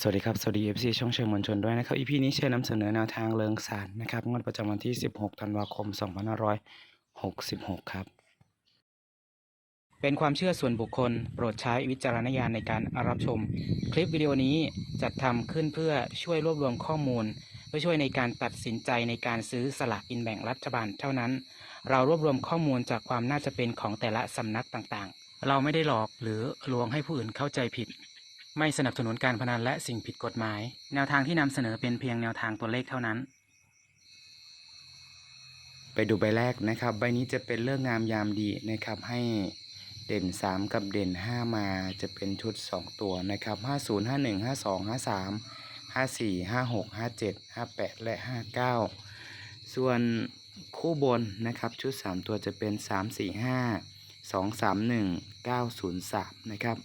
สวัสดีครับ สวัสดี FC ช่องเชิงมวลชนด้วยนะครับ EP นี้เชิญนำเสนอแนวทางเริงสารนะครับงวดประจำวันที่ 16 ธันวาคม 2566 ครับ เป็นความเชื่อส่วนบุคคล โปรดใช้วิจารณญาณในการรับชม คลิปวิดีโอนี้จัดทำขึ้นเพื่อช่วยรวบรวมข้อมูล เพื่อช่วยในการตัดสินใจในการซื้อสลากกินแบ่งรัฐบาลเท่านั้น เรารวบรวมข้อมูลจากความน่าจะเป็นของแต่ละสำนักต่างๆ เราไม่ได้หลอกหรือลวงให้ผู้อื่นเข้าใจผิด ไม่สนับสนุนการพนันและสิ่งผิดกฎหมาย แนวทางที่นำเสนอเป็นเพียงแนวทางตัวเลขเท่านั้น ไปดูใบแรกนะครับ ใบนี้จะเป็นเรื่องงามยามดีนะครับ ให้เด่น 3 กับเด่น 5 มาจะเป็นชุด 2 ตัวนะครับ 50 51 52 53 54 56 57 58 และ 59 ส่วนคู่บนนะครับ ชุด 3 ตัวจะเป็น 3 4 5 2 3 1 9 0 3 นะครับ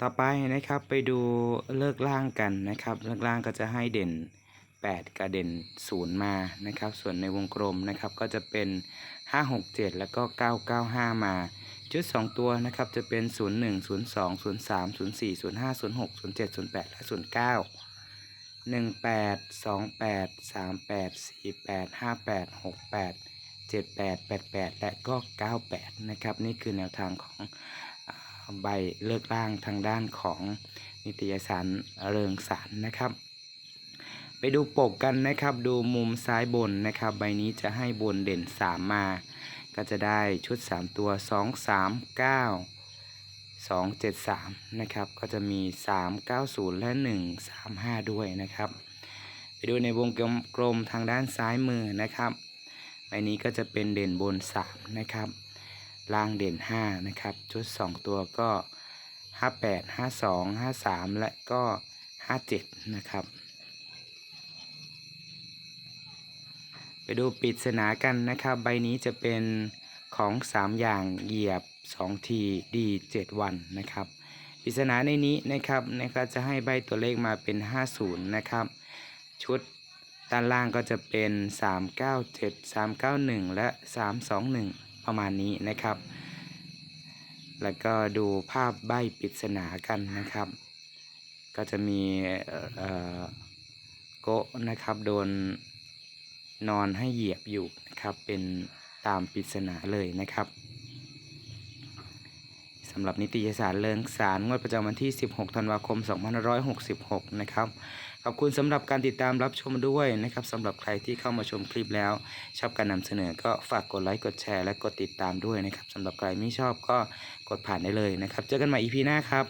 ต่อไปนะครับไปดูเลิกล่างกันนะครับ เลิกล่างก็จะให้เด่น 8 กับเด่น 0 มานะครับ ส่วนในวงกลมนะครับก็จะเป็น 567 แล้วก็ 995 มา ชุด 2 ตัวนะครับจะเป็น 01 02 03 04 05 06 07 08 และ 09 18 28 38 48 58 68 78 88 และก็ 98 นะครับ นี่คือแนวทางของ ใบเลิกล่างทางด้านของนิตยสารเริงสารนะครับ ไปดูปกกันนะครับ ดูมุมซ้ายบนนะครับ ใบนี้จะให้บนเด่น 3 มา ก็จะได้ชุด 3 ตัว 2 3 9 2 7 3 นะครับ ก็จะมี 3 9 0 และ 1 3 5 ด้วยนะครับ ไปดูในวงกลมทางด้านซ้ายมือนะครับใบนี้ก็จะเป็นเด่นบน 3 นะครับ ล่างเด่น 5 นะครับ ชุด 2 ตัวก็ 58 52 53 และก็ 57 นะครับ ไปดูปริศนากันนะครับ ใบนี้จะเป็นของ 3 อย่างเหยียบ 2 ทีดี 7 วันนะครับปริศนาในนี้นะครับนะครับจะให้ใบตัวเลขมาเป็น 50 นะครับ ชุดด้านล่างก็จะเป็น 397 391 และ 321 ประมาณนี้นะครับ แล้วก็ดูภาพใบปริศนากันนะครับ ก็จะมีเอ่อเอ่อโกะนะครับโดนนอนให้เหยียบอยู่นะครับเป็นตามปริศนาเลยนะครับสำหรับนิตยสารเริงสารงวดประจำวันที่ 16 ธันวาคม 2566 นะครับ ขอบคุณสำหรับการติดตามรับชมด้วยนะครับสำหรับใครที่เข้ามาชมคลิปแล้ว ชอบการนำเสนอก็ฝากกดไลค์กดแชร์และกดติดตามด้วยนะครับสำหรับใครไม่ชอบก็กดผ่านได้เลยนะครับ เจอกันใหม่ EP หน้าครับ